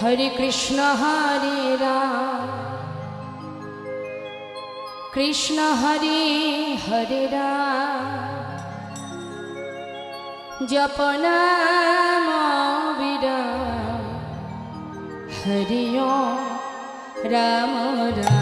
হরে কৃষ্ণ হরে রাম। কৃষ্ণ হরে হরে রাম। জপনাম বিরাম হরি রাম রাম।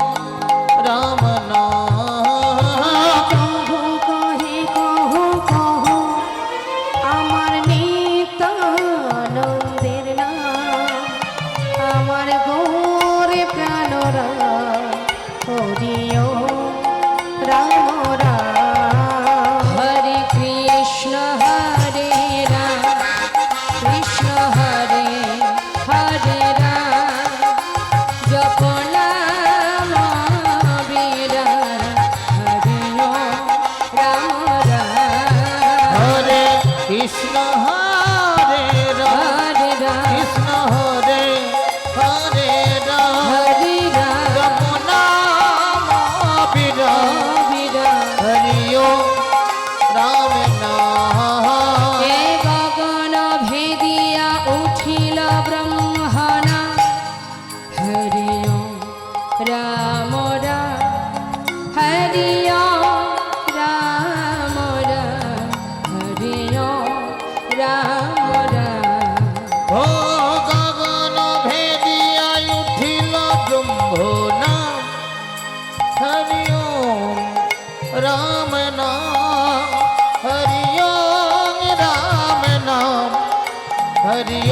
রাম রাম হরিয়া রাম রাম হরিয়া রাম রাম ও গগন ভেদিয়া উঠিল ব্রহ্মনা হরিয়া রাম নাম হরিয়া রাম নাম হরিয়া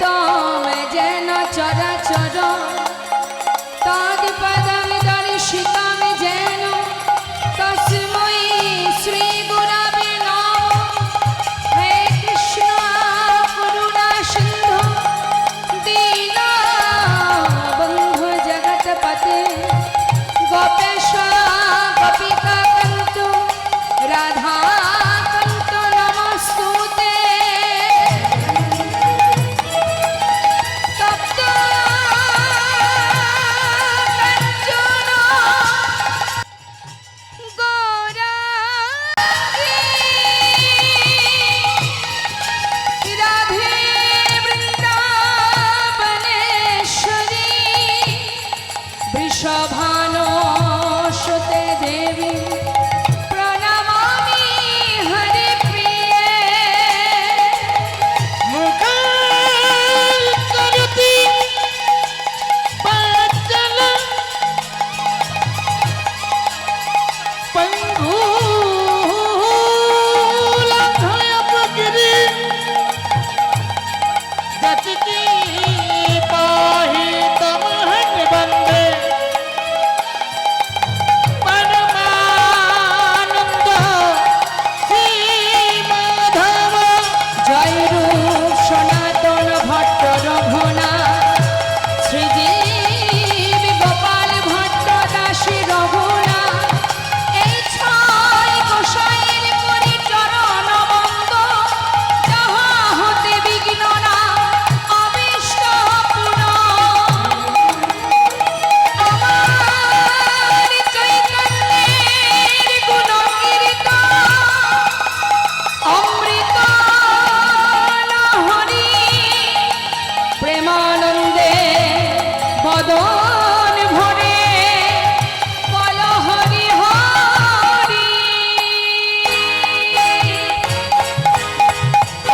ব্যক্তম যেন চরাচর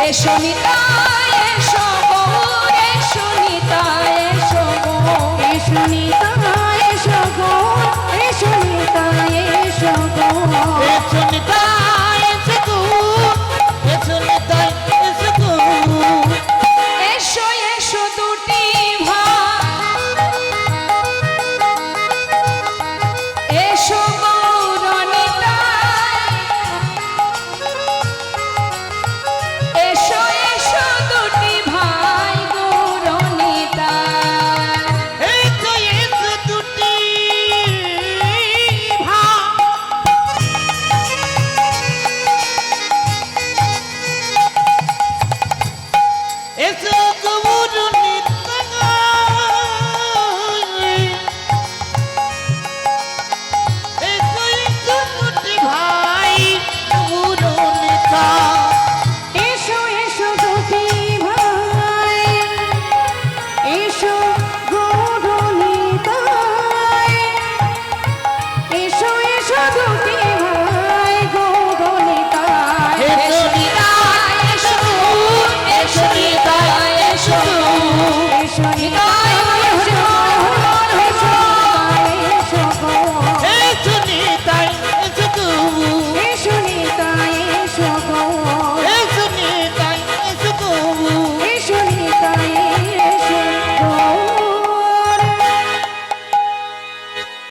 এসো নিতাই শুনি